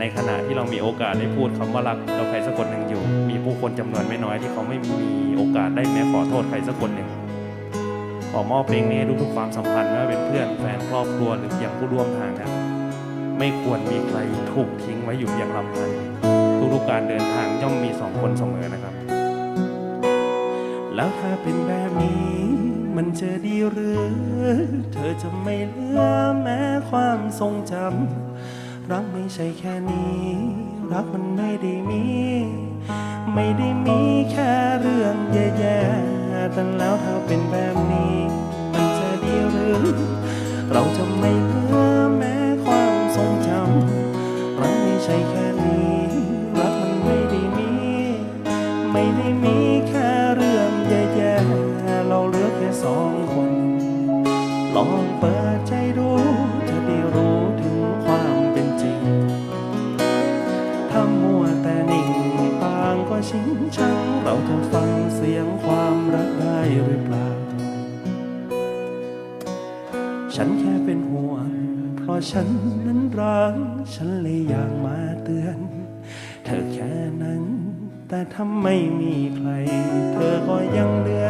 ในขณะที่เรามีโอกาสได้พูดคำว่ารักกับใครสักคนหนึ่งอยู่ มีผู้คนจำนวนไม่น้อยที่เขาไม่มีโอกาสได้แม้ขอโทษใครสักคนหนึ่งขอมอบเพลงนี้ให้ทุกๆความสัมพันธ์ไม่ว่าเป็นเพื่อนแฟนครอบครัวหรือเพียงผู้ร่วมทางกันไม่ควรมีใครถูกทิ้งไว้อยู่เพียงลำพังทุกๆการเดินทางย่อมมีสองคนเสมอนะครับ แล้วถ้าเป็นแบบนี้มันจะดีหรือ เธอจะไม่เหลือแม้ความทรงจำ รักไม่ใช่แค่นี้ รักมันไม่ได้มี ไม่ได้มีแค่เรื่องแย่ๆแต่แล้วถ้าเป็นแบบนี้ มันจะดีหรือ เราจะไม่เหลือแม้ความทรงจำรักไม่ใช่แค่นี้ รักมันไม่ได้มี ไม่ได้มีแค่เรื่องแย่ๆเราเหลือแค่สองคน ลองเปิดใจ ชิงชังเราจะฟังเสียงความรักได้หรือเปล่า ฉันแค่เป็นห่วง เพราะฉันนั้นรักฉันเลยอยากมาเตือน เธอแค่นั้น แต่ถ้าไม่มีใคร เธอก็ยังเลือน